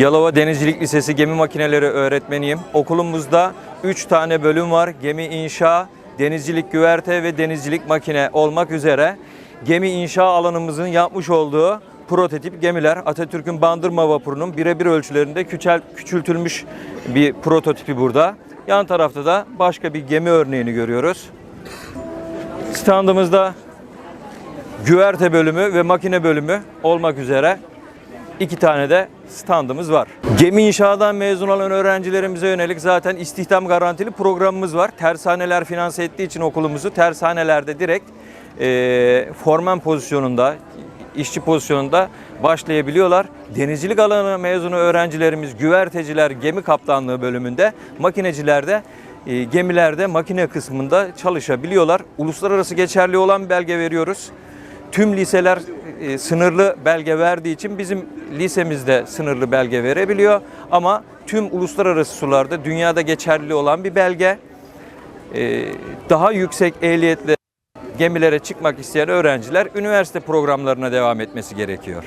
Yalova Denizcilik Lisesi Gemi Makineleri öğretmeniyim. Okulumuzda 3 tane bölüm var. Gemi inşa, denizcilik güverte ve denizcilik makine olmak üzere gemi inşa alanımızın yapmış olduğu prototip gemiler Atatürk'ün Bandırma Vapuru'nun birebir ölçülerinde küçel, küçültülmüş bir prototipi burada. Yan tarafta da başka bir gemi örneğini görüyoruz. Standımızda güverte bölümü ve makine bölümü olmak üzere iki tane de standımız var. Gemi inşaadan mezun olan öğrencilerimize yönelik zaten istihdam garantili programımız var. Tersaneler finanse ettiği için okulumuzu tersanelerde direkt e, formen pozisyonunda, işçi pozisyonunda başlayabiliyorlar. Denizcilik alanı mezunu öğrencilerimiz güverteciler gemi kaptanlığı bölümünde, makinecilerde e, gemilerde makine kısmında çalışabiliyorlar. Uluslararası geçerli olan belge veriyoruz. Tüm liseler e, sınırlı belge verdiği için bizim lisemizde sınırlı belge verebiliyor. Ama tüm uluslararası sularda dünyada geçerli olan bir belge. E, daha yüksek ehliyetli gemilere çıkmak isteyen öğrenciler üniversite programlarına devam etmesi gerekiyor.